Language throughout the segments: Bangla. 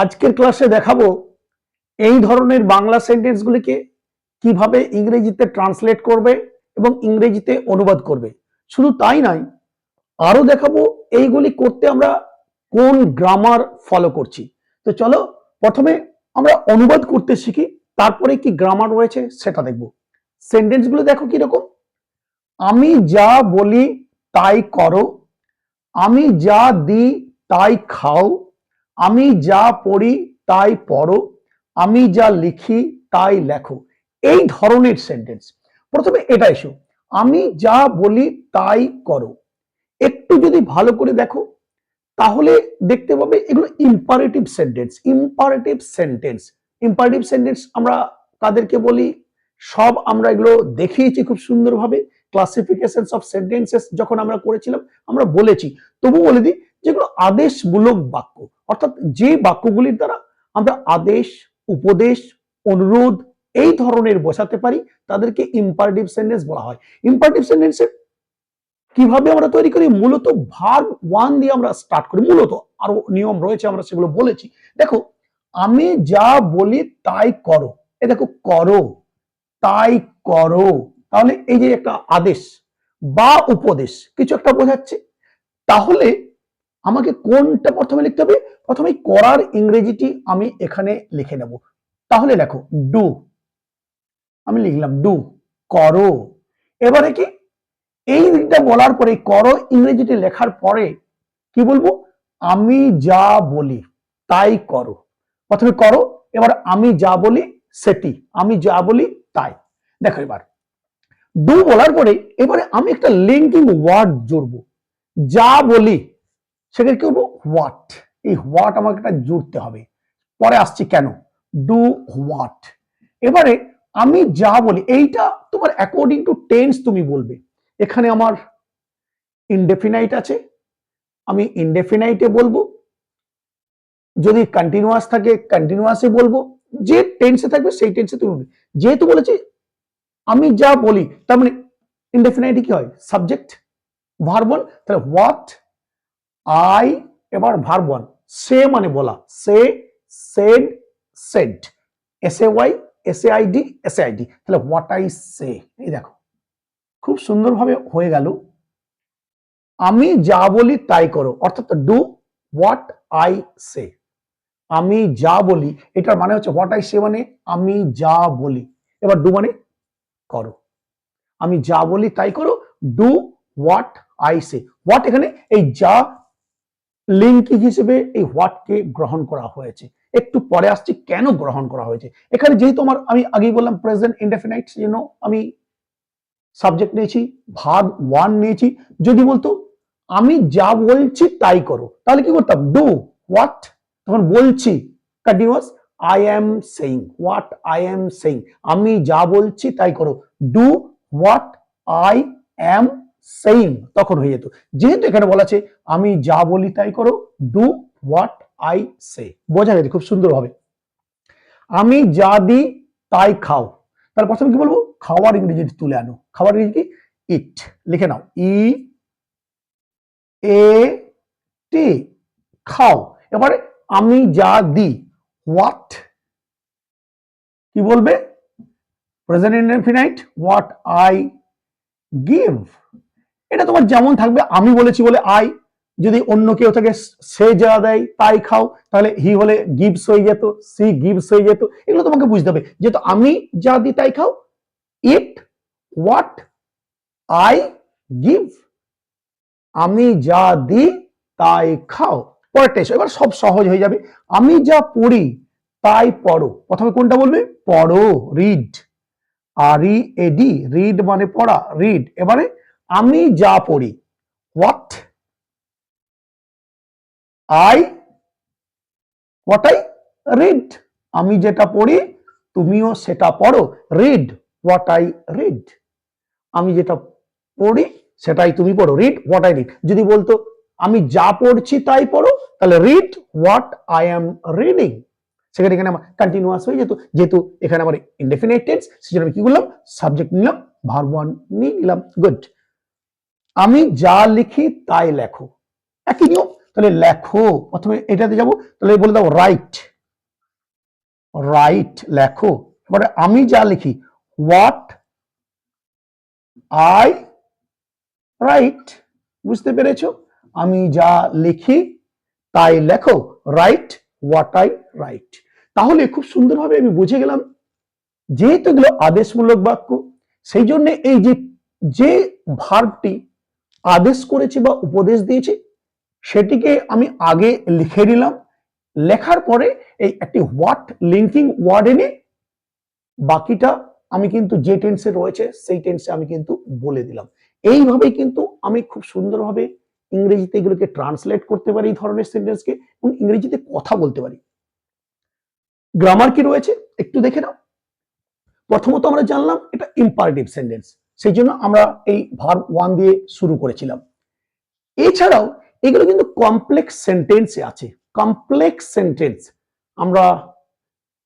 আজকের ক্লাসে দেখাবো এই ধরনের বাংলা সেন্টেন্সগুলিকে কীভাবে ইংরেজিতে ট্রান্সলেট করবে এবং ইংরেজিতে অনুবাদ করবে। শুধু তাই নয়, আরও দেখাবো এইগুলি করতে আমরা কোন গ্রামার ফলো করছি। তো চলো, প্রথমে আমরা অনুবাদ করতে শিখি, তারপরে কি গ্রামার রয়েছে সেটা দেখব। সেন্টেন্সগুলো দেখো কীরকম, আমি যা বলি তাই করো, আমি যা দিই তাই খাও আমি যা পড়ি তাই পড়ো, আমি যা লিখি তাই লেখো। এই ধরনের সেন্টেন্স প্রথমে এটা এসো। আমি যা বলি তাই করো। একটু যদি ভালো করে দেখো, তাহলে দেখতে পাবে এগুলো imperative sentence imperative sentence imperative sentence আমরা তাদেরকে বলি? সব আমরা এগুলো দেখিয়েছি খুব সুন্দরভাবে। ক্লাসিফিকেশন অফ সেন্টেন্সেস যখন আমরা করেছিলাম, আমরা বলেছি। তবু বলে দিই, যেগুলো আদেশমূলক বাক্য অর্থাৎ যে বাক্যগুলির দ্বারা আমরা আদেশ, উপদেশ, অনুরোধ এই ধরনের বোঝাতে পারি, তাদেরকে ইম্পারেটিভ সেন্টেন্স বলা হয়। ইম্পারেটিভ সেন্টেন্সের কীভাবে আমরা তৈরি করি? মূলত ভার্ব ওয়ান দিয়ে আমরা স্টার্ট করি। মূলত আরও নিয়ম রয়েছে, আমরা সেগুলো বলেছি। দেখো, আমি যা বলি তাই করো। এ দেখো, করো, তাই করো। তাহলে এই যে একটা আদেশ বা উপদেশ, কিছু একটা বোঝাচ্ছে। তাহলে আমাকে কোনটা প্রথমে লিখতে হবে? প্রথমে করার ইংরেজিটি আমি এখানে লিখে নেব। তাহলে দেখো ডু আমি লিখলাম ডু করো। এবারে কি? এই দিকটা বলার পরে, করো ইংরেজিটি লেখার পরে কি বলব? আমি যা বলি তাই করো। প্রথমে করো, এবার আমি যা বলি সেটি, আমি যা বলি তাই। দেখো এবার ডু বলার পরে এবারে আমি একটা লিঙ্কিং ওয়ার্ড জুড়বো। যা বলি সেখানে কি হোয়াট এই হোয়াট আমাকে একটা জুড়তে হবে। পরে আসছি কেন? ডু হোয়াট এবারে আমি যা বলি, এইটা তোমার অ্যাকর্ডিং টু টেন্স তুমি বলবে। এখানে আমার ইনডেফিনাইট আছে। আমি ইনডেফিনাইটে বলব। যদি কন্টিনিউয়াস থাকে কন্টিনিউয়াসে বলব। যে টেন্সে থাকবে, সেই টেন্সে তুমি বলবে। যেহেতু বলেছি, আমি যা বলি, তার মানে ইনডেফিনাইটে কি হয়? সাবজেক্ট ভার্বন তাহলে হোয়াট আই এবার ভার্বন সে মানে বলা, say, said said S A Y S A I D S A I D তাহলে হোয়াট আই সে এই দেখো, খুব সুন্দরভাবে হয়ে গেল। আমি যা বলি তাই করো, অর্থাৎ ডু হোয়াট আই সে আমি যা বলি, এটার মানে হচ্ছে হোয়াট আই সে মানে আমি যা বলি। এবার ডু মানে করো। আমি যা বলি তাই করো do what I say what এখানে? এই যা লিঙ্কিং হিসেবে এই হোয়াটকে গ্রহণ করা হয়েছে। একটু পরে আসছি, কেন গ্রহণ করা হয়েছে? এখানে যেহেতু আমার, আমি আগেই বললাম প্রেজেন্ট ইনডেফিনাইট জন্য আমি সাবজেক্ট নিয়েছি ভার্ব ওয়ান নিয়েছি। যদি বলতো, আমি যা বলছি তাই করো। তাহলে কি করতাম? ডু হোয়াট তখন বলছি continuous I am saying what I am saying আমি যা বলছি তাই করো। Do what I am saying তখন হয়ে যেত। যেহেতু এখানে বলা আছে, আমি যা বলি তাই করো ডু হোয়াট আই সে বোঝা গেছে, খুব সুন্দর হবে আমি যা দিই তাই খাও। তাহলে প্রথমে কি বলব? খাওয়ার ইংরেজি তুলে আনো। খাবার ইংরেজি ইট লিখে নাও। ই এ টি খাও। এবারে, আমি যা দিই। হোয়াট কি বলবে? Present infinite what I give এটা তোমার যেমন থাকবে, আমি বলেছি বলে আই যদি অন্য কেউ থাকে, সে যা দেয়, তাই খাও। তাহলে হি হলে গিভস হয়ে যেত, সি গিভস হয়ে যেত। এগুলো তোমাকে বুঝতে হবে। যেহেতু আমি যা দিই, তাই খাও। ইট হোয়াট আই গিভ আমি যা দিই, তাই খাও। পরেরটা এসো এবার সব সহজ হয়ে যাবে। আমি যা পড়ি, তাই পড়ো। প্রথমে কোনটা বলবে? পড়ো রিড আর ই এডি রিড মানে পড়া রিড এবারে আমি যা পড়ি what I what I read আমি যেটা পড়ি, তুমিও সেটা পড়ো রিড হোয়াট আই রিড আমি যেটা পড়ি, সেটাই তুমি পড়ো রিড হোয়াট আই রিড যদি বলতো, আমি যা পড়ছি তাই পড়ো, তাহলে read what I am reading সেখানে এখানে আমার কন্টিনিউয়াস হয়ে যেত, যেহেতু এখানে আমার ইনডেফিনেট টেন্স সেজন্য আমি কি করলাম সাবজেক্ট নিলাম ভার্ব ওয়ান নিয়ে নিলাম গুড আমি যা লিখি তাই লেখো। একই নিয়ম। তাহলে লেখো। প্রথমে এটাতে যাব। তাহলে বলে দাও রাইট রাইট লেখো। এবারে আমি যা লিখি হোয়াট আই রাইট বুঝতে পেরেছ? আমি যা লিখি তাই লেখো। রাইট হোয়াট আই রাইট তাহলে খুব সুন্দরভাবে আমি বুঝে গেলাম যেহেতু এগুলো আদেশমূলক বাক্য, সেই জন্য এই যে যে ভার্বটি আদেশ করেছি বা উপদেশ দিয়েছি, সেটিকে আমি আগে লিখে নিলাম। লেখার পরে এই একটি হোয়াট লিঙ্কিং ওয়ার্ড এনে বাকিটা আমি কিন্তু যে টেন্সে রয়েছে, সেই টেন্সে আমি কিন্তু বলে দিলাম। এইভাবেই কিন্তু আমি খুব সুন্দরভাবে ইংরেজিতে এগুলোকে ট্রান্সলেট করতে পারি এই ধরনের সেন্টেন্সকে এবং ইংরেজিতে কথা বলতে পারি। গ্রামার কি রয়েছে? একটু দেখে নাও। প্রথমত আমরা জানলাম এটা ইম্পারেটিভ সেন্টেন্স সেই জন্য আমরা এই ভার্ব ওয়ান দিয়ে শুরু করেছিলাম। এছাড়াও এগুলো কিন্তু কমপ্লেক্স সেন্টেন্সে আছে। কমপ্লেক্স সেন্টেন্স আমরা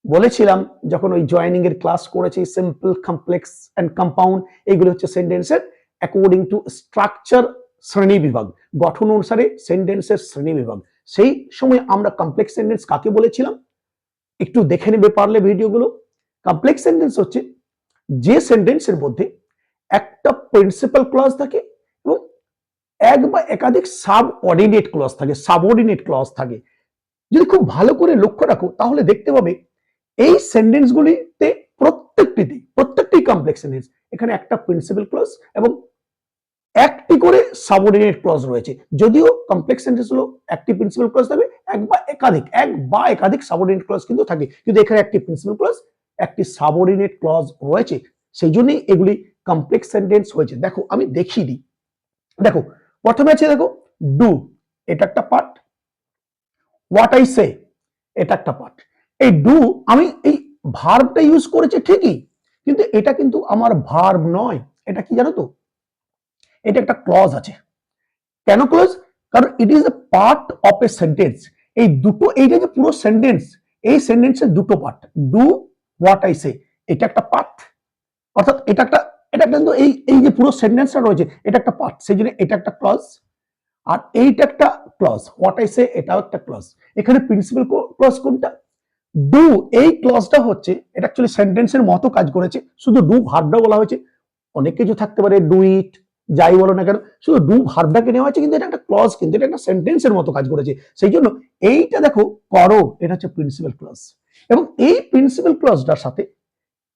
বলেছিলাম যখন ওই জয়নিং এর ক্লাস করেছি সিম্পল কমপ্লেক্স অ্যান্ড কম্পাউন্ড এইগুলো হচ্ছে সেন্টেন্সের অ্যাকর্ডিং টু স্ট্রাকচার শ্রেণি বিভাগ, গঠন অনুসারে সেন্টেন্সের শ্রেণি বিভাগ। সেই সময় আমরা কমপ্লেক্স সেন্টেন্স কাকে বলেছিলাম? একটু দেখে নেবে পারলে ভিডিওগুলো কমপ্লেক্স সেন্টেন্স হচ্ছে যে সেন্টেন্সের মধ্যে একটা প্রিন্সিপাল ক্লজ থাকে এবং এক বা একাধিক সাব অর্ডিনেট ক্লজ থাকে সাবঅর্ডিনেট ক্লজ থাকে। যদি খুব ভালো করে লক্ষ্য রাখো, তাহলে দেখতে পাবে এই সেন্টেন্সগুলিতে প্রত্যেকটিতে, প্রত্যেকটি কমপ্লেক্স সেন্টেন্স এখানে একটা প্রিন্সিপাল ক্লজ এবং একটি করে সাবঅর্ডিনেট ক্লজ রয়েছে। যদিও কমপ্লেক্স সেন্টেন্স হলো একটি প্রিন্সিপাল ক্লজ থাকবে, এক বা একাধিক, এক বা একাধিক সাবঅর্ডিনেট ক্লজ কিন্তু থাকে। কিন্তু এখানে একটি প্রিন্সিপাল ক্লজ একটি সাবঅর্ডিনেট ক্লজ রয়েছে। সেই জন্যই এগুলি কমপ্লেক্স সেন্টেন্স হয়েছে। দেখো, আমি দেখিয়ে দিই। দেখো, প্রথমে আছে দেখো ডু এটা একটা পার্ট হোয়াট আই সে এটা একটা পার্ট এই ডু আমি এই ভার্বটা ইউজ করেছি ঠিকই, কিন্তু এটা কিন্তু আমার ভার্ব নয়। এটা কি জানো তো? এটা একটা ক্লজ আছে। কেন ক্লজ কারণ it is a part of a sentence এই দুটো এইটা যে পুরো সেন্টেন্স এই সেন্টেন্সের দুটো part do what I say এটা একটা পার্ট অর্থাৎ এটা একটা এটা কিন্তু এই এই যে পুরো সেন্টেন্সটা রয়েছে, এটা একটা পার্ট সেই জন্য এটা একটা ক্লজ আর এইটা একটা ক্লজ হোয়াট আই সে এটাও একটা ক্লজ এখানে প্রিন্সিপাল ক্লজ কোনটা? ডু এই ক্লজটা হচ্ছে, এটা অ্যাকচুয়ালি সেন্টেন্সের মতো কাজ করেছে, শুধু ডু ভার্বটা বলা হয়েছে, অনেক কিছু থাকতে পারে ডু ইট যাই বলো না কেন, শুধু ডু ভার্বটাকে নেওয়া হয়েছে, কিন্তু এটা একটা ক্লজ কিন্তু এটা একটা সেন্টেন্সের মতো কাজ করেছে। সেই জন্য এইটা দেখো, করো, এটা হচ্ছে প্রিন্সিপাল ক্লজ এবং এই প্রিন্সিপাল ক্লজটার সাথে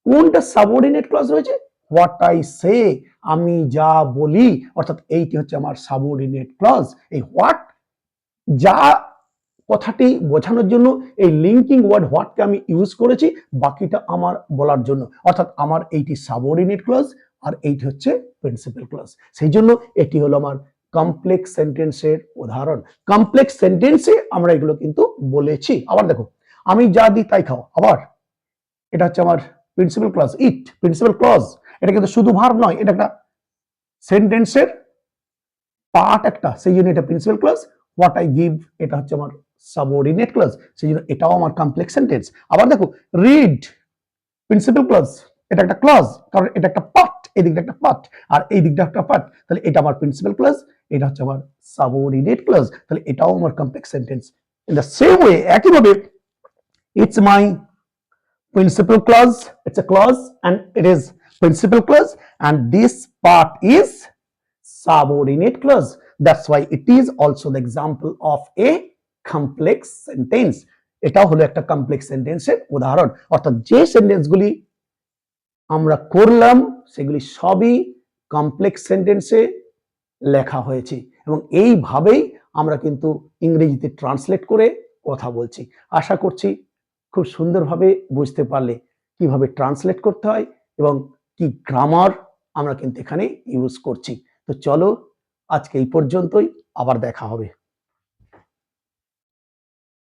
কোনটা সাবঅর্ডিনেট ক্লজ রয়েছে হোয়াট আই সে আমি যা বলি, অর্থাৎ এইটি হচ্ছে আমার সাবঅর্ডিনেট ক্লজ এই হোয়াট যা কথাটি বোঝানোর জন্য, এই লিঙ্কিং ওয়ার্ড হোয়াটকে আমি ইউজ করেছি, বাকিটা আমার বলার জন্য। অর্থাৎ আমার এইটি সাবঅর্ডিনেট ক্লজ আর এইটি হচ্ছে প্রিন্সিপাল ক্লজ সেই জন্য এটি হলো আমার কমপ্লেক্স সেন্টেন্সের উদাহরণ। কমপ্লেক্স সেন্টেন্সে আমরা এগুলো কিন্তু বলেছি। আবার দেখো, আমি যা দিই তাই খাও। আবার, এটা হচ্ছে আমার principal clause it principal clause এটা কিন্তু শুধু ভার্ব নয়, এটা একটা সেন্টেন্সের পার্ট একটা। সেই জন্য এটা principal clause what I give এটা হচ্ছে আমার সাবঅর্ডিনেট ক্লজ সেই জন্য এটাও আমার কমপ্লেক্স সেন্টেন্স আবার দেখো রিড প্রিন্সিপাল ক্লজ এটা একটা ক্লজ কারণ এটা একটা পার্ট এই দিকটা একটা পার্ট আর এই দিকটা একটা পার্ট তাহলে এটা আমার প্রিন্সিপাল ক্লাস এটা হচ্ছে আমার সাবঅর্ডিনেট ক্লাস তাহলে এটাও আমার complex sentence in the same way একইভাবে it's my principal class it's a clause and it is principal clause and this part is subordinate clause. That's why it is also the example of a complex sentence. এটা হলো একটা কমপ্লেক্স সেন্টেন্সের উদাহরণ। অর্থাৎ যে সেন্টেন্সগুলি আমরা করলাম, সেগুলি সবই কমপ্লেক্স সেন্টেন্সে লেখা হয়েছে। এবং এইভাবেই আমরা কিন্তু ইংরেজিতে ট্রান্সলেট করে কথা বলছি। আশা করছি খুব সুন্দরভাবে বুঝতে পারলে কীভাবে ট্রান্সলেট করতে হয় এবং কি গ্রামার আমরা কিন্তু এখানে ইউজ করছি। তো চলো আজকে এই পর্যন্তই, আবার দেখা হবে।